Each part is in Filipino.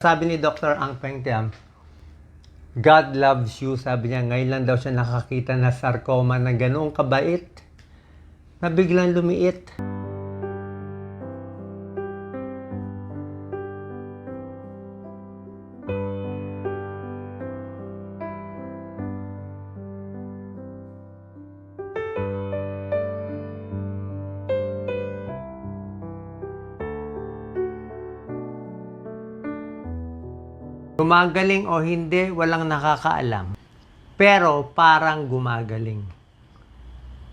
Sabi ni Dr. Ang Peng God loves you. Sabi niya, ngayon lang daw siya nakakita na sarcoma na ganoong kabait na biglang lumiit. Gumagaling o hindi, walang nakakaalam. Pero parang gumagaling.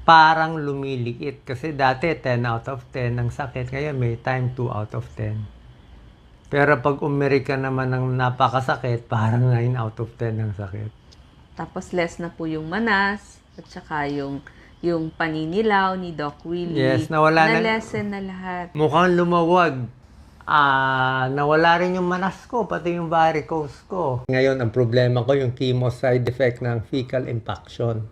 Parang lumiliit. Kasi dati 10 out of 10 ang sakit. Ngayon may time 2 out of 10. Pero pag umiri ka naman ng napakasakit, parang 9 out of 10 ang sakit. Tapos less na po yung manas at saka yung yung paninilaw ni Doc Willie. Yes, nawala na- Na-lessen na lahat. Mukhang lumawag. Ah, nawala rin yung manas ko, pati yung varicose ko. Ngayon, ang problema ko yung chemo side effect ng fecal impaction.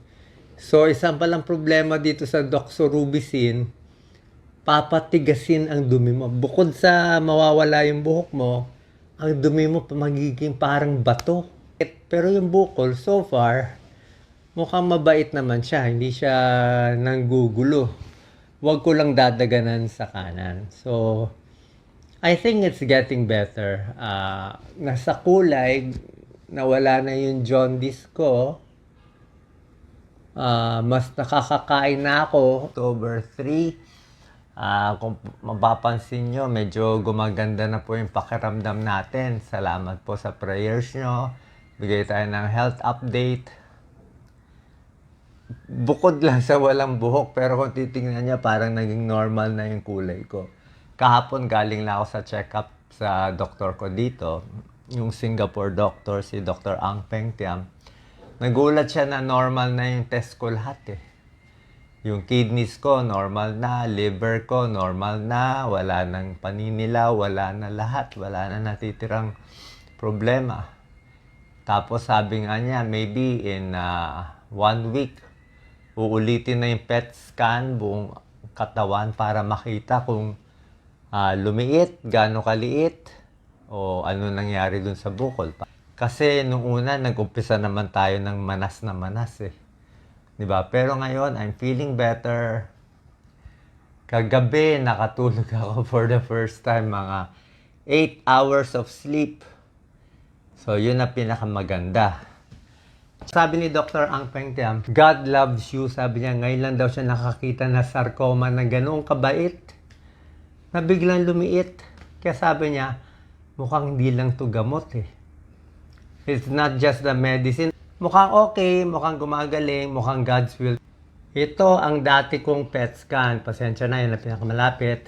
So, isang palang problema dito sa doxorubicin, papatigasin ang dumi mo. Bukod sa mawawala yung buhok mo, ang dumi mo magiging parang bato. Et- Pero yung bukol, so far, mukhang mabait naman siya. Hindi siya nanggugulo. Huwag ko lang dadaganan sa kanan. So, I think it's getting better. Ah, nasa kulay, nawala na yung jaundice ko. Ah, mas nakakakain na ako. October 3. Ah, kung mapapansin nyo, medyo gumaganda na po yung pakiramdam natin. Salamat po sa prayers nyo. Bigay tayo ng health update. Bukod lang sa walang buhok, pero kung titingnan niya, parang naging normal na yung kulay ko. Kahapon galing lang ako sa check-up sa doktor ko dito, yung Singapore doctor, si Dr. Ang Peng Tiam. Nagulat siya na normal na yung test ko lahat eh. Yung kidneys ko, normal na. Liver ko, normal na. Wala nang paninilaw, wala na lahat. Wala na natitirang problema. Tapos sabi nga niya, maybe in uh, one week, uulitin na yung PET scan buong katawan para makita kung ah, lumiit, gaano kaliit, o ano nangyari dun sa bukol. Kasi nung una, nag-umpisa naman tayo ng manas na manas eh. ba? Pero ngayon, I'm feeling better. Kagabi, nakatulog ako for the first time, mga 8 hours of sleep. So, yun na pinakamaganda. Sabi ni Dr. Ang Peng God loves you. Sabi niya, ngayon lang daw siya nakakita na sarcoma na ganoong kabait na biglang lumiit. Kaya sabi niya, mukhang hindi lang to gamot eh. It's not just the medicine. Mukhang okay, mukhang gumagaling, mukhang God's will. Ito ang dati kong PET scan. Pasensya na, yun ang pinakamalapit.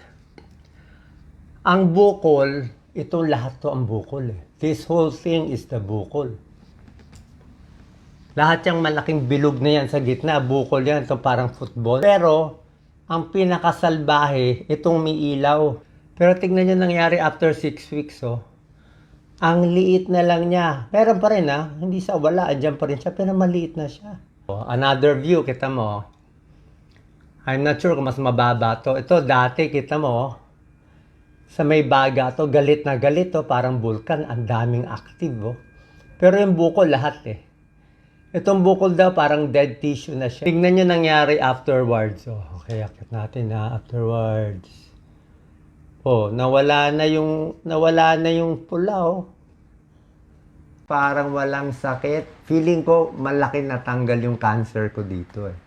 Ang bukol, ito lahat to ang bukol eh. This whole thing is the bukol. Lahat yung malaking bilog na yan sa gitna, bukol yan, ito parang football. Pero, ang pinakasalbahe, itong may ilaw. Pero tignan nyo nangyari after 6 weeks, oh. Ang liit na lang niya. Pero pa rin, ah. Hindi sa wala, andyan pa rin siya, pero maliit na siya. Oh, another view, kita mo. I'm not sure kung mas mababa to. Ito, dati, kita mo, oh. sa may baga to, galit na galit to, parang vulkan, ang daming active, oh. Pero yung bukol, lahat eh. Itong bukol daw parang dead tissue na siya. Tingnan nyo nangyari afterwards. Oh, okay, akit natin na afterwards. Oh, nawala na yung nawala na yung pula oh. Parang walang sakit. Feeling ko malaki natanggal yung cancer ko dito eh.